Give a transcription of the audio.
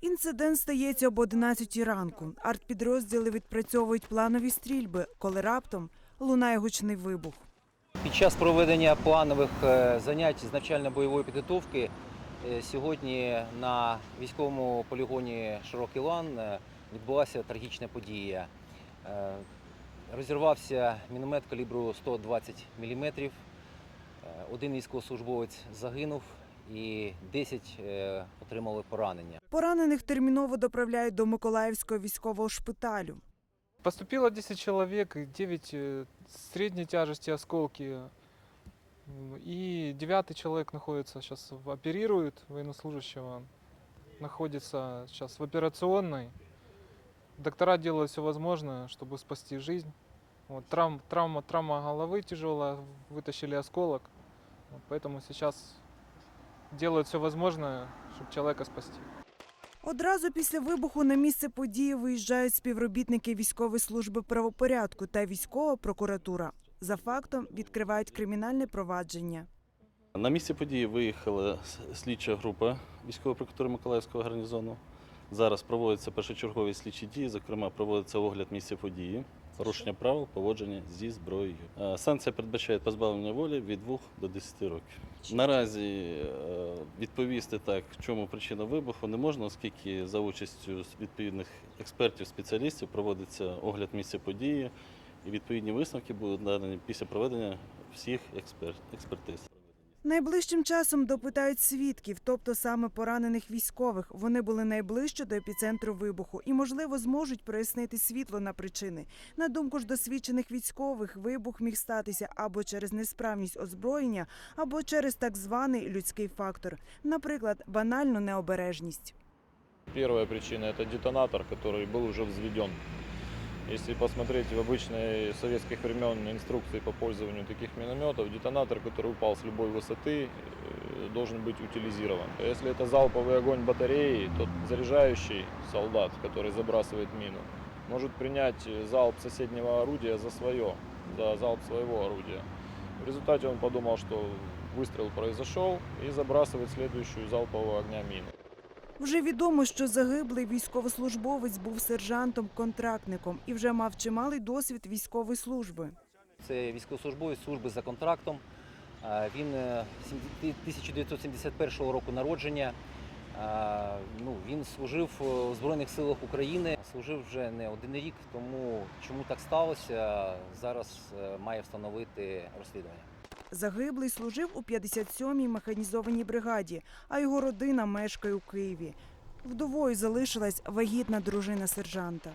Інцидент стається об 11 ранку. Артпідрозділи відпрацьовують планові стрільби, коли раптом лунає гучний вибух. Під час проведення планових е, занять з навчально-бойової підготовки е, сьогодні на військовому полігоні Широкий Лан е, відбулася трагічна подія. Розірвався міномет калібру 120 мм. Один військовослужбовець загинув і 10 е, отримали поранення. Поранених терміново доправляють до Миколаївського військового шпиталю. Поступило 10 человек, 9 э, средней тяжести осколки. М, И девятый человек находится сейчас, в- оперируют военнослужащего, находится сейчас в операционной. Доктора делают все возможное, чтобы спасти жизнь. Вот, травм, травма, травма головы тяжелая, вытащили осколок. Вот, поэтому сейчас делают все возможное, чтобы человека спасти. Одразу після вибуху на місце події виїжджають співробітники військової служби правопорядку та військова прокуратура. За фактом відкривають кримінальне провадження. На місце події виїхала слідча група військової прокуратури Миколаївського гарнізону. Зараз проводяться першочергові слідчі дії, зокрема, проводиться огляд місця події, порушення правил поводження зі зброєю. Е, Санкція передбачає позбавлення волі від 2 до 10 років. Наразі е, відповісти так, в чому причина вибуху, не можна, оскільки за участю відповідних експертів, спеціалістів проводиться огляд місця події, і відповідні висновки будуть надані після проведення всіх експер- експертиз. Найближчим часом допитають свідків, тобто саме поранених військових. Вони були найближче до епіцентру вибуху і, можливо, зможуть прояснити світло на причини. На думку ж досвідчених військових, вибух міг статися або через несправність озброєння, або через так званий людський фактор, наприклад, банальну необережність. Первая причина – это детонатор, который был уже взведен. Если посмотреть в обычной советских времен инструкции по пользованию таких минометов, детонатор, который упал с любой высоты, э, должен быть утилизирован. Если это залповый огонь батареи, то заряжающий солдат, который забрасывает мину, может принять залп соседнего орудия за свое, за залп своего орудия. В результате он подумал, что выстрел произошел и забрасывает следующую залпового огня мину. Вже відомо, що загиблий військовослужбовець був сержантом-контрактником і вже мав чималий досвід військової служби. Це військовослужбовець служби за контрактом. Е, Він е, сім- 1971 року народження. Е, Ну, він служив у Збройних силах України, служив вже не один рік, тому чому так сталося, зараз е, має встановити розслідування. Загиблий служив у 57-й механізованій бригаді, а його родина мешкає у Києві. Вдовою залишилась вагітна дружина сержанта.